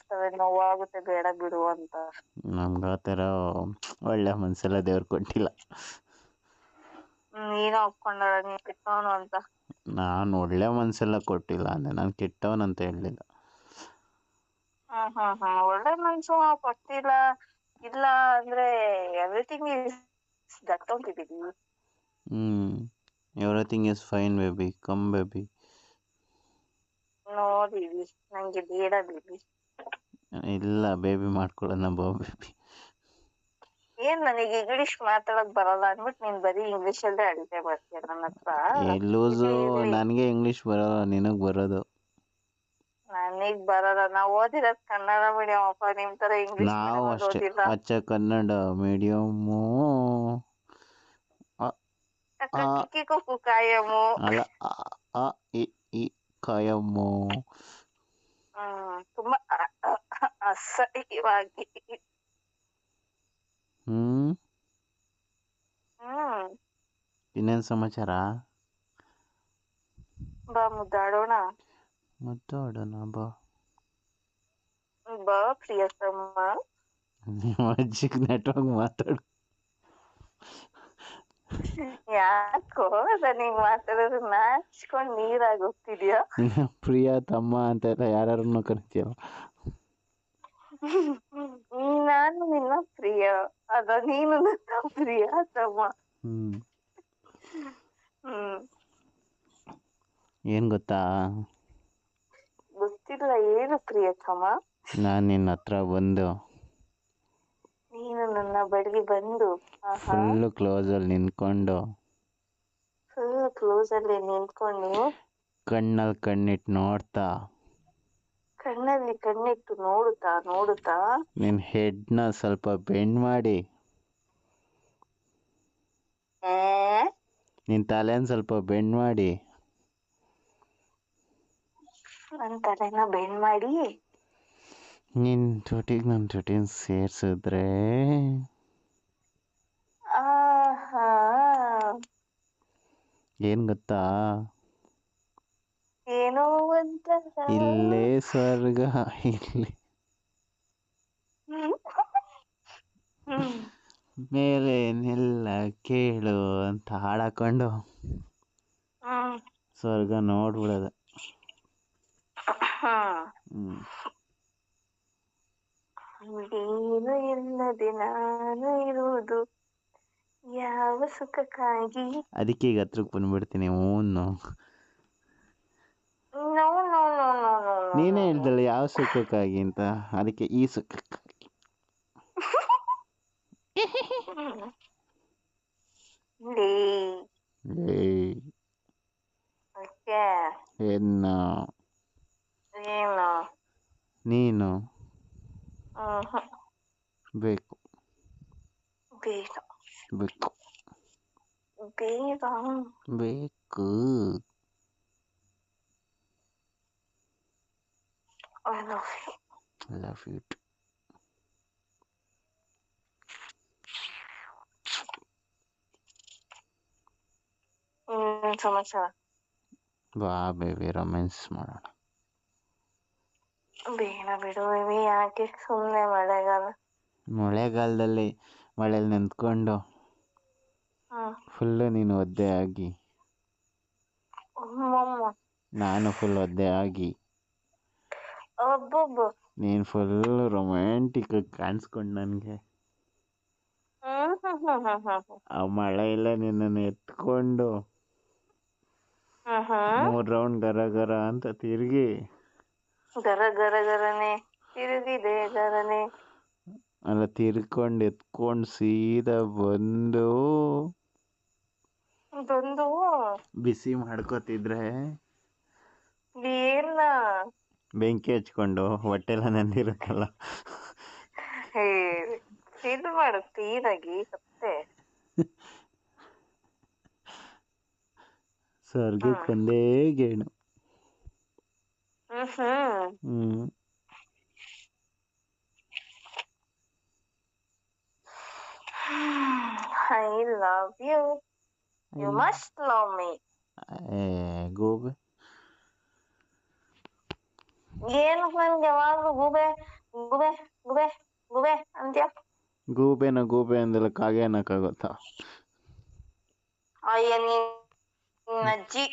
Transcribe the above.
ಕಳಿಸ್ತವೆ ನೋವಾಗುತ್ತೆ ಬೇಡ ಬಿಡು ಅಂತ. ನಮ್ಗೆ ಆ ಥರ ಒಳ್ಳೆ ಮನ್ಸೆಲ್ಲ ದೇವ್ರು ಕೊಟ್ಟಿಲ್ಲ. ನೀನು ಒಪ್ಕೊಂಡಾರ ನೀನ್ ಕೆಟ್ಟವನು ಅಂತ. ನಾನು ಒಳ್ಳೆ ಮನ್ಸೆಲ್ಲ ಕೊಟ್ಟಿಲ್ಲ ಅಂದ್ರೆ ನಾನು ಕೆಟ್ಟವನಂತ ಹೇಳಲಿಲ್ಲ. ಹ್ಮ್ ಹ್ಮ್ ಹ್ಮ್ ಒಳ್ಳೆ ಮನ್ಸು ಕೊಟ್ಟಿಲ್ಲ ಇಲ್ಲ ಅಂದ್ರೆ ಎವ್ರಿಥಿಂಗ್ ಇಸ್ ದಟ್ ಅಂತಿದೀವಿ ಹ್ಮ್ everything is fine baby come baby ನೋಡಿವಿ ನಂಗೆ ಬೇಡ ಬೇಬಿ ಇಲ್ಲ ಬೇಬಿ ಮಾಡ್ಕೊಳ್ಳೋಣ ಬಾ ಬೇಬಿ ಏನ್ ನನಗೆ ಇಂಗ್ಲಿಷ್ ಮಾತಾಡಕ್ ಬರಲ್ಲ ಅಂದ್ಬಿಟ್ಟು ನೀನ್ ಬರೀ ಇಂಗ್ಲಿಷ್ ಅಲ್ಲೇ ಅಡಿಗೆ ಬರ್ತೀಯ ನನ್ನ ಹತ್ರ? ಲೂಸು. ನನಗೆ ಇಂಗ್ಲಿಷ್ ಬರೋಲ್ಲ ನಿನಗ್ ಬರೋದು. ನನಗ್ ಬರಲ್ಲ. ನಾವ್ ಓದಿರೋದ್ ಕನ್ನಡ ಮೀಡಿಯಂ ಅಪ್ಪ ನಿಮ್ ತರ ಇಂಗ್ಲಿಷ್ ನಾವು ಅಷ್ಟೇ ಓದಿಲ್ಲ. ಅಚ್ಚ ಕನ್ನಡ ಮೀಡಿಯಮ್ಮು ಆ. ಕಿಕ್ಕು ಕಾಯಮು ಅಲ್ಲ ಅ, ಅ ಇ ಈ ಕಾಯಮ್ಮು. ಹ್ಮ್ ತುಂಬಾ ಅ- ಅ- ಅ- ಅಸಹ್ಯವಾಗಿ. ಹ್ಮ್? ಇನ್ನೇನು ಸಮಾಚಾರ? ಬಾ ಮುದ್ದಾಡೋಣ. ಮುದ್ದಾಡೋಣ ಬಾ. ಬಾ ಪ್ರಿಯತಮ್ಮ ನಿಮ್ಮ ಅಜ್ಜಿಗೆ ನೆಟ್ವರ್ಕ್ ಮಾತಾಡು. ಯಾಕೋ ನನಗ್ ಮಾತಾಡೋದು ನಾಚ್ಕೊಂಡ್ ನೀರಾಗಿ ಹೋಗ್ತಿದ್ಯಾ ಪ್ರಿಯಾ ಪ್ರಿಯ ತಮ್ಮ ಅಂತೆಲ್ಲ ಯಾರನ್ನು ಕರಿತೀಯಲ್ಲ? ನಾನು ನಿನ್ನ ಪ್ರಿಯ. ಅದ ನೀನು ನನ್ನ ಪ್ರಿಯ ತಮ್ಮ. ಹ್ಞೂ ಹ್ಮ್. ಏನ್ ಗೊತ್ತಾ? ಗೊತ್ತಿಲ್ಲ ಏನು ಪ್ರಿಯತಮ ನಾನು ನಿನ್ನ ಹತ್ರ ಬಂದು ನೀನು ನನ್ನ ಬಳಿಗೆ ಬಂದು ಫುಲ್ ಕ್ಲೋಸ್ ಅಲ್ಲಿ ನಿಂತ್ಕೊಂಡು. ಫುಲ್ ಕ್ಲೋಸ್ ಅಲ್ಲಿ ನಿಂತ್ಕೊಂಡು ಕಣ್ಣಲ್ಲಿ ಕಣ್ಣಿಟ್ ನೋಡ್ತಾ. ಕಣ್ಣಲ್ಲಿ ಕಣ್ಣಿಟ್ಟು ನೋಡುತ್ತಾ ನೋಡುತ್ತಾ? ಹೆಡ್ನ ಸ್ವಲ್ಪ ಬೆಂಡ್ ಮಾಡಿ. ನಿನ್ ನಿನ್ನ ತಲೆನ ಸ್ವಲ್ಪ ಬೆಂಡ್ ಮಾಡಿ. ನನ್ ತಲೆನ ಬೆಂಡ್ ಮಾಡಿ. ನಿನ್ನ ಜೊತೆಗೆ ನನ್ನ ಜೊತೆ ಸೇರಿಸಿದ್ರೆ ಆಹಾ ಏನು ಗೊತ್ತಾ ಏನೋ ಅಂತ ಇಲ್ಲೇ ಸ್ವರ್ಗ ಇಲ್ಲಿ ಹ್ಮ್. ಹ್ಮ್ ಮೇಲೆ ನೆಲ್ಲ ಕೇಳು ಅಂತ ಹಾಡಾಕೊಂಡು ಸ್ವರ್ಗ ನೋಡ್ಬಿಡೋದ ಹ್ಮ್ ನೀನು ಇಲ್ಲದೆ ನಾನು ಇರುವುದು. ಯಾವ ಸುಖಕ್ಕಾಗಿ? ಅದಕ್ಕೆ ಈಗ ಹತ್ರಕ್ಕೆ ಬಂದ್ಬಿಡ್ತೀನಿ ಹ್ಞೂ no no no no no ನೀನೇ ಹೇಳ್ದಲ್ಲ ಯಾವ ಸುಖಕ್ಕಾಗಿ ಅಂತ ಅದಕ್ಕೆ ಈ ಸುಖಕ್ಕಾಗಿ ಲೇ. ಏಯ್ ಓಕೆ. ಏನು ಏನು ನೀನು. ಹ್ಮ್ ಬೇಕು ಬೇಡ ಬೇಕು ಬೇಡ ಬೇಕು I love you. Love you hmm ಸಮಾಚಾರ ಬಾ ಬೇಬಿ ರೊಮ್ಯಾನ್ಸ್ ಮಾಡೋಣ ಬೇಡ ಬಿಡು ಯಾಕೆ ಸುಮ್ಮನೆ ಮಳೆಗಾಲ? ಮಳೆಗಾಲದಲ್ಲಿ ಮಳೆಯಲ್ಲಿ ನಿಂತ್ಕೊಂಡು ಹ್ಮ್ ಫುಲ್ಲು ನೀನು ಒದ್ದೆ ಆಗಿ. ಅಮ್ಮಮ್ಮ. ನಾನು ಫುಲ್ ಒದ್ದೆ ಆಗಿ. ಒಬ್ಬೊಬ್ಬ ನೀನು ಫುಲ್ ರೊಮ್ಯಾಂಟಿಕ್ ಆಗಿ ಕಾಣಿಸ್ಕೊಂಡು ನನಗೆ. ಹ್ಮ್ ಹ್ಮ್ ಹ್ಮ್ ಹ್ಮ್ ಹ್ಮ್ ಹ್ಮ್. ಆ ಮಳೆಯಲ್ಲ ನಿನ್ನನ್ನು ಎತ್ಕೊಂಡು ಹ್ಮ್ ಹ್ಮ್. ಮೂರು ರೌಂಡ್ ಗರ ಗರ ಅಂತ ತಿರುಗಿ ಗರ ಗರ ಗರನೆ ತಿರುಗಿದೆ ಗರನೆ ಅಲ್ಲ ತಿರ್ಕೊಂಡು ಎತ್ಕೊಂಡು ಸೀದಾ ಬಂದು ಬಂದು? ಬಿಸಿ ಮಾಡ್ಕೋತಿದ್ರೆ? ಏನ? ಬೆಂಕಿ ಹಚ್ಕೊಂಡು ಹೊಟ್ಟೆಲ್ಲ ನಂದಿರಕ್ಕಲ್ಲ ಇದು ಮಾಡು ಕ್ಲೀನಾಗಿ ಸತ್ತೆ ಒಂದೇ ಗೇಣು. ಹ್ಮ್ ಹ್ಮ್ ಹ್ಞೂ I love you. You must love me. ಏ ಗೋಬೆ ಏನು ನನ್ಗೆ ಯಾವಾಗ್ಲೂ ಗೂಬೆ ಗೂಬೆ ಗೂಬೆ ಗೂಬೆ ಅಂತ್ಯ ಗೂಬೆನ ಗೂಬೆ ಅಂದೆಲ್ಲ ಕಾಗೆ ಅನ್ನಕ್ಕಾಗುತ್ತಾ ಅಯ್ಯ ನೀನ್ ನಿನ್ ಅಜ್ಜಿ